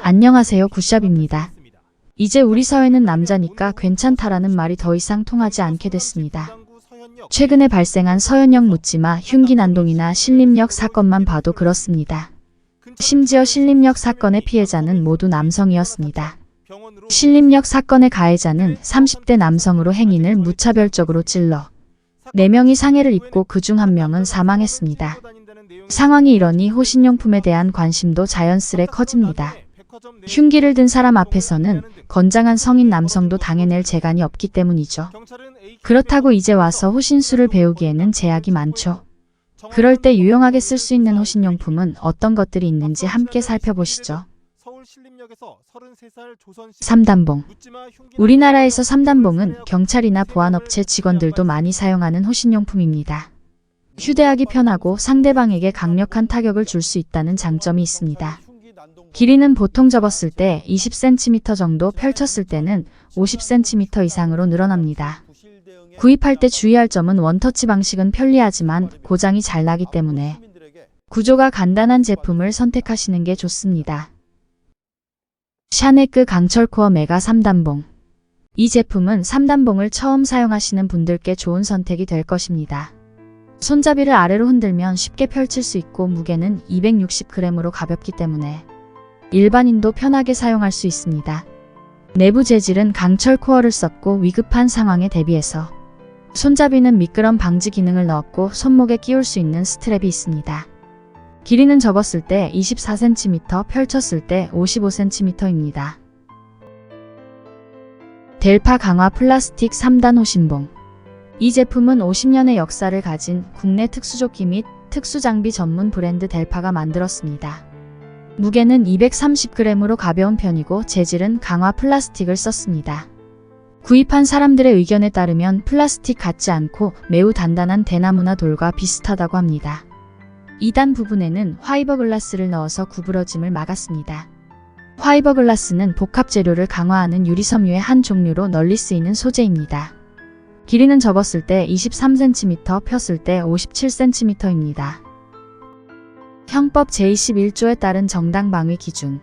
안녕하세요, 굿샵입니다. 이제 우리 사회는 남자니까 괜찮다라는 말이 더 이상 통하지 않게 됐습니다. 최근에 발생한 서현역 묻지마 흉기 난동이나 신림역 사건만 봐도 그렇습니다. 심지어 신림역 사건의 피해자는 모두 남성이었습니다. 신림역 사건의 가해자는 30대 남성으로 행인을 무차별적으로 찔러 4명이 상해를 입고 그 중 한 명은 사망했습니다. 상황이 이러니 호신용품에 대한 관심도 자연스레 커집니다. 흉기를 든 사람 앞에서는 건장한 성인 남성도 당해낼 재간이 없기 때문이죠. 그렇다고 이제 와서 호신술을 배우기에는 제약이 많죠. 그럴 때 유용하게 쓸 수 있는 호신용품은 어떤 것들이 있는지 함께 살펴보시죠. 3단봉 우리나라에서 3단봉은 경찰이나 보안업체 직원들도 많이 사용하는 호신용품입니다. 휴대하기 편하고 상대방에게 강력한 타격을 줄 수 있다는 장점이 있습니다. 길이는 보통 접었을 때 20cm 정도 펼쳤을 때는 50cm 이상으로 늘어납니다. 구입할 때 주의할 점은 원터치 방식은 편리하지만 고장이 잘 나기 때문에 구조가 간단한 제품을 선택하시는 게 좋습니다. 샤네크 강철코어 메가 3단봉 이 제품은 3단봉을 처음 사용하시는 분들께 좋은 선택이 될 것입니다. 손잡이를 아래로 흔들면 쉽게 펼칠 수 있고 무게는 260g으로 가볍기 때문에 일반인도 편하게 사용할 수 있습니다. 내부 재질은 강철 코어를 썼고 위급한 상황에 대비해서 손잡이는 미끄럼 방지 기능을 넣었고 손목에 끼울 수 있는 스트랩이 있습니다. 길이는 접었을 때 24cm, 펼쳤을 때 55cm입니다. 델파 강화 플라스틱 3단 호신봉 이 제품은 50년의 역사를 가진 국내 특수조끼 및 특수장비 전문 브랜드 델파가 만들었습니다. 무게는 230g으로 가벼운 편이고 재질은 강화 플라스틱을 썼습니다. 구입한 사람들의 의견에 따르면 플라스틱 같지 않고 매우 단단한 대나무나 돌과 비슷하다고 합니다. 2단 부분에는 화이버 글라스를 넣어서 구부러짐을 막았습니다. 화이버 글라스는 복합 재료를 강화하는 유리섬유의 한 종류로 널리 쓰이는 소재입니다. 길이는 접었을 때 23cm, 폈을 때 57cm입니다. 형법 제21조에 따른 정당 방위 기준.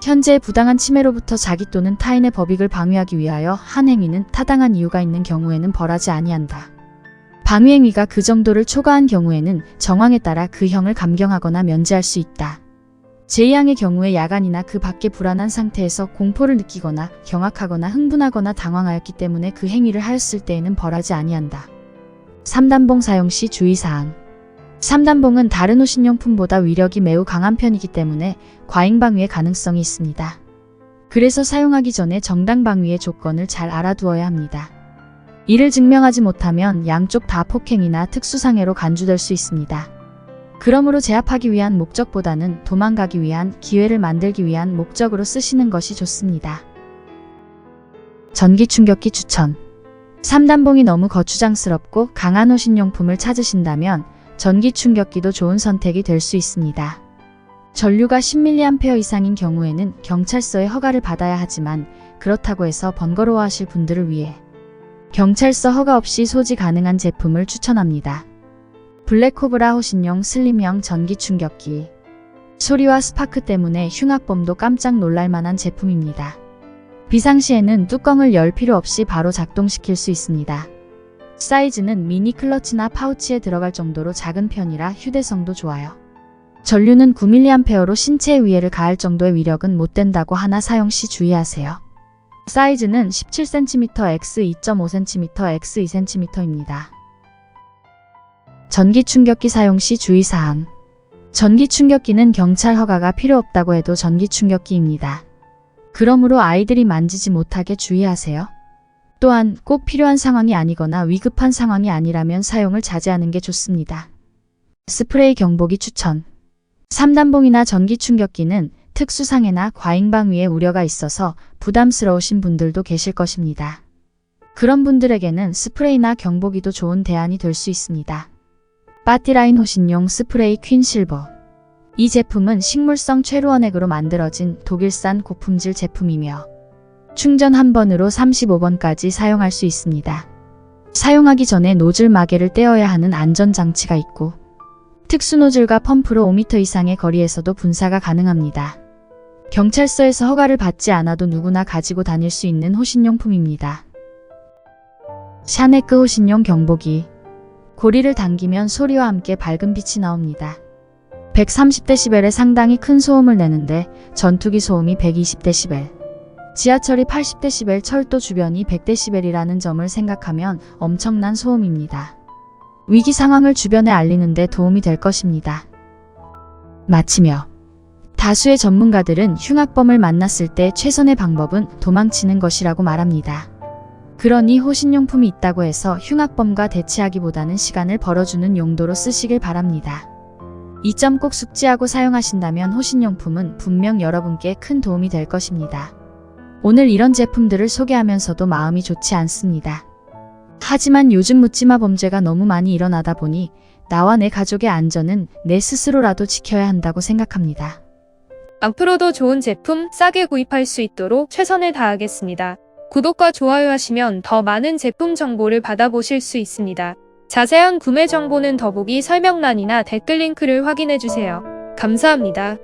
현재 부당한 침해로부터 자기 또는 타인의 법익을 방위하기 위하여 한 행위는 타당한 이유가 있는 경우에는 벌하지 아니한다. 방위 행위가 그 정도를 초과한 경우에는 정황에 따라 그 형을 감경하거나 면제할 수 있다. 제2항의 경우에 야간이나 그 밖에 불안한 상태에서 공포를 느끼거나 경악하거나 흥분하거나 당황하였기 때문에 그 행위를 하였을 때에는 벌하지 아니한다. 3단봉 사용 시 주의사항 3단봉은 다른 호신용품보다 위력이 매우 강한 편이기 때문에 과잉방위의 가능성이 있습니다. 그래서 사용하기 전에 정당 방위의 조건을 잘 알아두어야 합니다. 이를 증명하지 못하면 양쪽 다 폭행이나 특수상해로 간주될 수 있습니다. 그러므로 제압하기 위한 목적보다는 도망가기 위한 기회를 만들기 위한 목적으로 쓰시는 것이 좋습니다. 전기 충격기 추천 3단봉이 너무 거추장스럽고 강한 호신용품을 찾으신다면 전기 충격기도 좋은 선택이 될 수 있습니다. 전류가 10mA 이상인 경우에는 경찰서의 허가를 받아야 하지만 그렇다고 해서 번거로워하실 분들을 위해 경찰서 허가 없이 소지 가능한 제품을 추천합니다. 블랙코브라 호신용 슬림형 전기 충격기 소리와 스파크 때문에 흉악범도 깜짝 놀랄 만한 제품입니다. 비상시에는 뚜껑을 열 필요 없이 바로 작동시킬 수 있습니다. 사이즈는 미니 클러치나 파우치에 들어갈 정도로 작은 편이라 휴대성도 좋아요. 전류는 9mA로 신체의 위해를 가할 정도의 위력은 못 된다고 하나 사용 시 주의하세요. 사이즈는 17cm x 2.5cm x 2cm입니다. 전기 충격기 사용 시 주의사항 전기 충격기는 경찰 허가가 필요 없다고 해도 전기 충격기입니다. 그러므로 아이들이 만지지 못하게 주의하세요. 또한 꼭 필요한 상황이 아니거나 위급한 상황이 아니라면 사용을 자제하는 게 좋습니다. 스프레이 경보기 추천 3단봉이나 전기 충격기는 특수상해나 과잉방위의 우려가 있어서 부담스러우신 분들도 계실 것입니다. 그런 분들에게는 스프레이나 경보기도 좋은 대안이 될 수 있습니다. 바티라인 호신용 스프레이 퀸 실버 이 제품은 식물성 최루원액으로 만들어진 독일산 고품질 제품이며 충전 한 번으로 35번까지 사용할 수 있습니다. 사용하기 전에 노즐 마개를 떼어야 하는 안전장치가 있고 특수 노즐과 펌프로 5m 이상의 거리에서도 분사가 가능합니다. 경찰서에서 허가를 받지 않아도 누구나 가지고 다닐 수 있는 호신용품입니다. 샤네크 호신용 경보기. 고리를 당기면 소리와 함께 밝은 빛이 나옵니다. 130dB의 상당히 큰 소음을 내는데 전투기 소음이 120dB, 지하철이 80dB, 철도 주변이 100dB이라는 점을 생각하면 엄청난 소음입니다. 위기 상황을 주변에 알리는데 도움이 될 것입니다. 마치며 다수의 전문가들은 흉악범을 만났을 때 최선의 방법은 도망치는 것이라고 말합니다. 그러니 호신용품이 있다고 해서 흉악범과 대치하기보다는 시간을 벌어주는 용도로 쓰시길 바랍니다. 이 점 꼭 숙지하고 사용하신다면 호신용품은 분명 여러분께 큰 도움이 될 것입니다. 오늘 이런 제품들을 소개하면서도 마음이 좋지 않습니다. 하지만 요즘 묻지마 범죄가 너무 많이 일어나다 보니 나와 내 가족의 안전은 내 스스로라도 지켜야 한다고 생각합니다. 앞으로도 좋은 제품 싸게 구입할 수 있도록 최선을 다하겠습니다. 구독과 좋아요 하시면 더 많은 제품 정보를 받아보실 수 있습니다. 자세한 구매 정보는 더보기 설명란이나 댓글 링크를 확인해 주세요. 감사합니다.